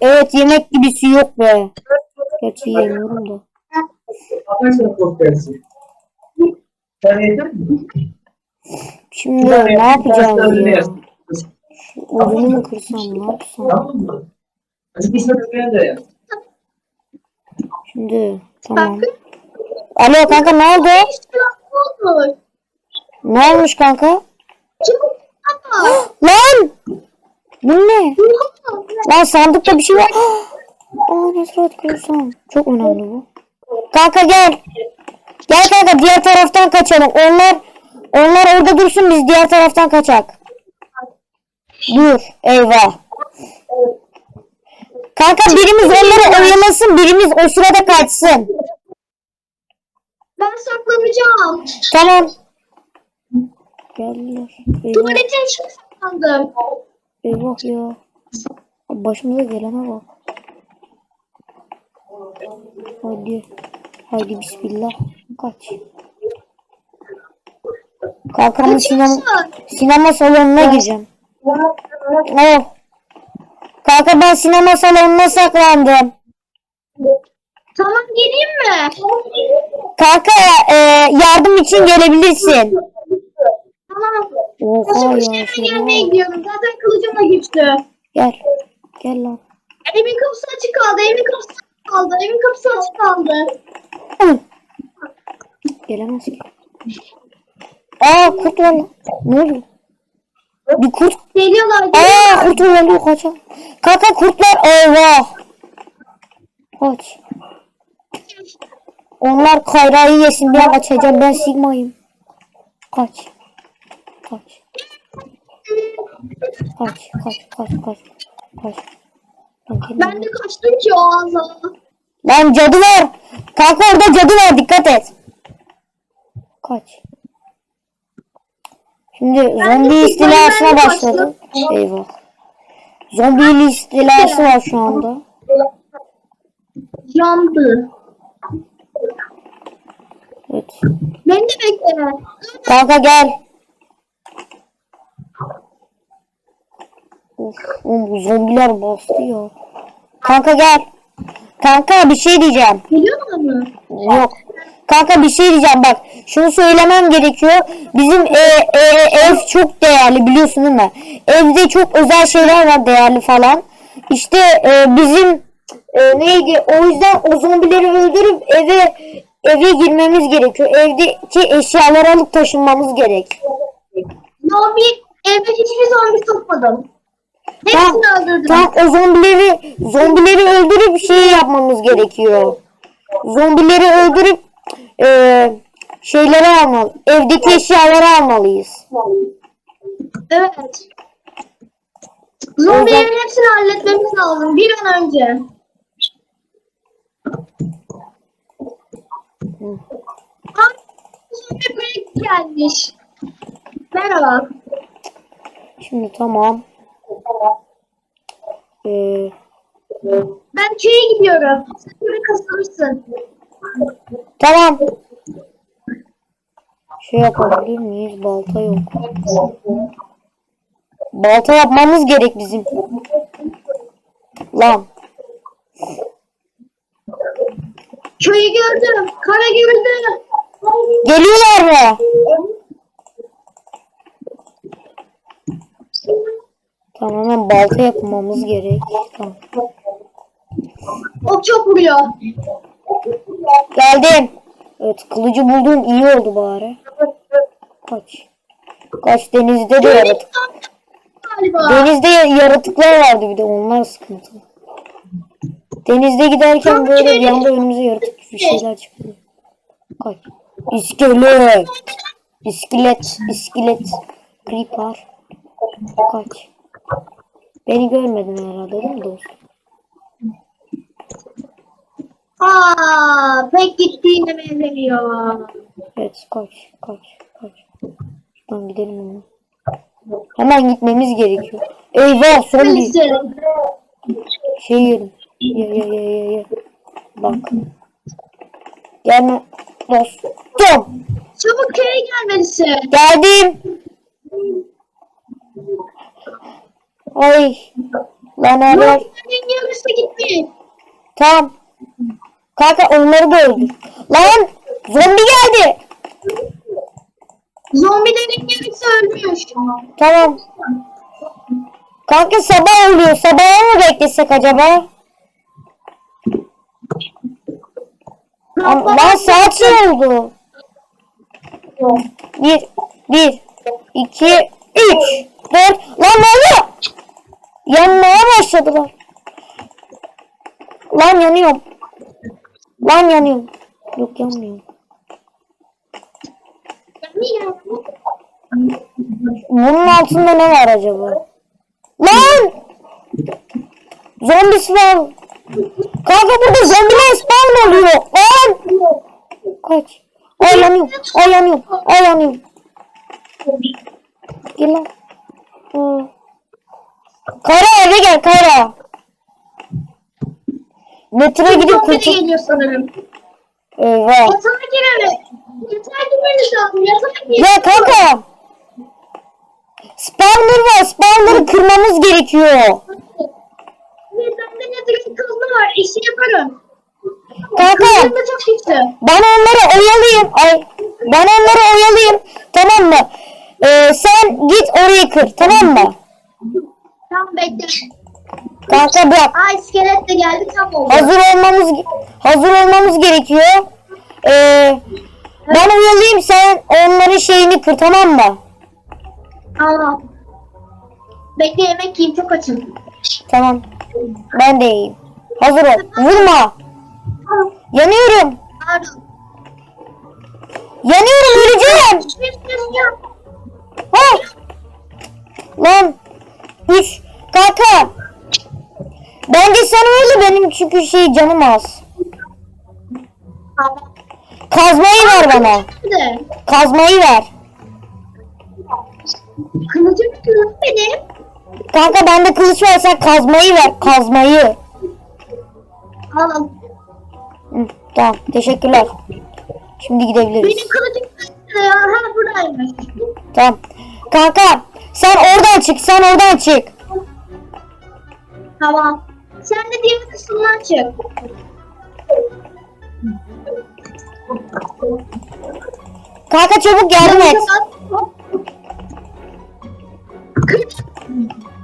Evet yemek gibisi yok be. Gerçi yemiyorum da. Şimdi ne yapacağız ya? Odunu mu kırsam ne yapsam? Şimdi tamam. Alo kanka ne oldu? Ne olmuş kanka? Lan! Bu ne? Lan sandıkta bir şey var. Aa ne sırat görsem. Çok önemli bu. Kanka gel. Gel kanka diğer taraftan kaçalım. Onlar onlar orada dursun biz diğer taraftan kaçak. Dur. Eyvah. Kanka birimiz onları oyalasın, birimiz o sırada kaçsın. Ben saklanacağım. Tamam. Geldiler. Eyvah, Tuvaletin içine saklandım. Eyvah ya. Başımıza gelene bak. Hadi. Hadi bismillah. Kaç. Kankamın sinema, sinema salonuna gireceğim. Oh. Kanka ben sinema salonuna saklandım. Tamam geleyim mi? Kanka e, yardım için gelebilirsin. Tamam. Oha Koşu ya. koşu eve şuna bak. gidiyorum. Zaten kılıcım da güçlü. Gel. Gel lan. Evimin kapısı açık kaldı. Evimin kapısı açık kaldı. Evimin kapısı açık kaldı. Hı. Gelemez ki. Aa kurt var lan. Ne oluyor? Bir kurt. Geliyorlar. Aa geliyorlar. kurt uyanıyor kaçalım. Kanka kurtlar eyvah. Kaç. Onlar kayrayı yesin ben kaçacağım ben Sigma'yım. Kaç. Kaç. Kaç kaç kaç kaç. Kaç. Ben de kaçtım ki o ağza. Lan cadı var. Kanka orada cadı var dikkat et. Kaç. Şimdi zombi istilasına başladı. Eyvah. Zombi istilası var şu anda. Yandı. Evet. Beni de bekle. Kanka gel. Of, oğlum bu zombiler bastı ya. Kanka gel. Kanka bir şey diyeceğim. Geliyorlar mı? Yok. Kanka bir şey diyeceğim bak. Şunu söylemem gerekiyor. Bizim e, e, ev çok değerli biliyorsun değil mi? Evde çok özel şeyler var değerli falan. İşte e, bizim e, neydi? O yüzden o zombileri öldürüp eve eve girmemiz gerekiyor. Evdeki eşyaları alıp taşınmamız gerek. Zombi evde hiçbir zombi sokmadım. Hepsini öldürdüm. Tam o zombileri zombileri öldürüp şey yapmamız gerekiyor. Zombileri öldürüp e, şeyleri almalı. Evdeki eşyaları almalıyız. Evet. Zombilerin hepsini halletmemiz lazım bir an önce. Aa, Zombi break gelmiş. Merhaba. Şimdi tamam. Ee, Ben köye gidiyorum. Sen böyle kasılırsın. tamam. Şey yapabilir miyiz? Balta yok. Balta yapmamız gerek bizim. Lan. Köyü gördüm. Kara gördüm. Geliyorlar mı? Tamam hemen balta yapmamız gerek. Tamam. O çok vuruyor. Geldim. Evet kılıcı buldum iyi oldu bari. Kaç. Kaç denizde de yaratık. Denizde yaratıklar vardı bir de onlar sıkıntı. Denizde giderken böyle bir anda önümüze yaratık bir şeyler çıkıyor. Kaç. İskelet. İskelet. İskelet. Creeper. Kaç. Beni görmedin herhalde değil mi dostum? Aa, pek gittiğine benzemiyor. Evet kaç. Kaç. Kaç. Şuradan gidelim hemen. Hemen gitmemiz gerekiyor. Eyvah zombi. Şey yedim. Ye ye ye ye ye. Bak. Gelme. Dostum. Çabuk köye gelmelisin. Geldim. Ay. Lan. Zombilerin yarısı gitmiş. Tamam. Kanka onları da öldür. Lan zombi geldi. Zombilerin yarısı ölmüş. Tamam. Kanka sabah oluyor. Sabaha mı beklesek acaba? Ama, lan saat şey oldu. Bir, bir, iki, üç, dört. Lan ne oluyor? Yanmaya başladılar. Lan yanıyorum. Lan yanıyorum. Yok yanmıyorum. Bunun altında ne var acaba? Lan! Zombi spawn. Kanka burada zombiler spawn oluyor. Lan! Kaç. Ay yanıyorum. Ay yanıyorum. Ay yanıyorum. Gel lan. Hı. Kara eve gel Kara. Metroya gidip kurtul. geliyor sanırım. Eyvah. Yatağa girelim. Yatağa girmeniz lazım. Yatağa girin. Ya kanka. Spawner var. Spawner'ı kırmamız gerekiyor. Ve bende ne direkt kazma var. İşi yaparım. Kanka. Kızım da çok. Ben onları oyalayayım. Ay. Ben onları oyalayayım. Tamam mı? Ee, sen git orayı kır. Tamam mı? Tamam bekle. Kanka bırak. Aa iskelet de geldi tam oldu. Hazır olmamız hazır olmamız gerekiyor. Ee, ben oyalayayım sen onların şeyini kır tamam mı? Tamam. Bekle yemek yiyeyim çok açım. Tamam. Ben de yiyeyim. Hazır ol. Vurma. Yanıyorum. Pardon. Yanıyorum öleceğim. Kanka. Bence sen öyle benim çünkü şey canım az. Kazmayı ver bana. Kazmayı ver. Kılıcım kılıç benim. Kanka bende kılıç var sen kazmayı ver. Kazmayı. Al. Hı, tamam teşekkürler. Şimdi gidebiliriz. Benim kılıcım ya? Ha buradaymış. Tamam. Kanka sen oradan çık sen oradan çık. Tamam. Sen de diğer kısımdan çık. Kanka çabuk yardım et. Kır-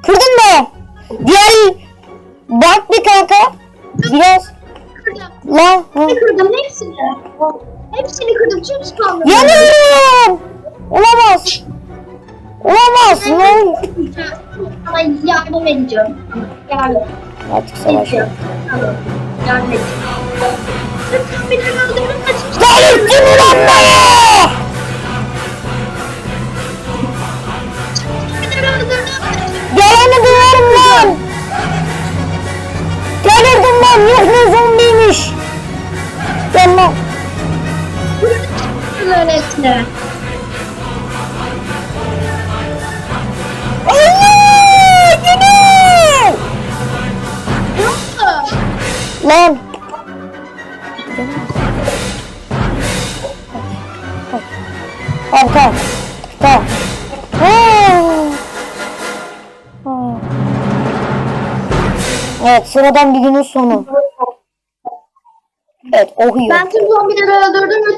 Kırdın mı? Diğer bak bir kanka. Biraz Kırdım. la. ha. Kırdım hepsini. Hepsini kırdım. Tüm spamları. Yanıyorum. Olamaz. Olamaz. Ne oluyor? Sana yardım edeceğim. Yardım. Artık savaş. Yardım edeceğim. Lütfen beni öldürün. kaçın. Delirttin ulan beni. Geleni duyarım lan. Delirdim lan. Yok ne zombiymiş. Gel lan. Bunların Lan. Ha. Ha. Evet sıradan bir günün sonu. Evet oh. Ben tüm zombileri öldürdüm.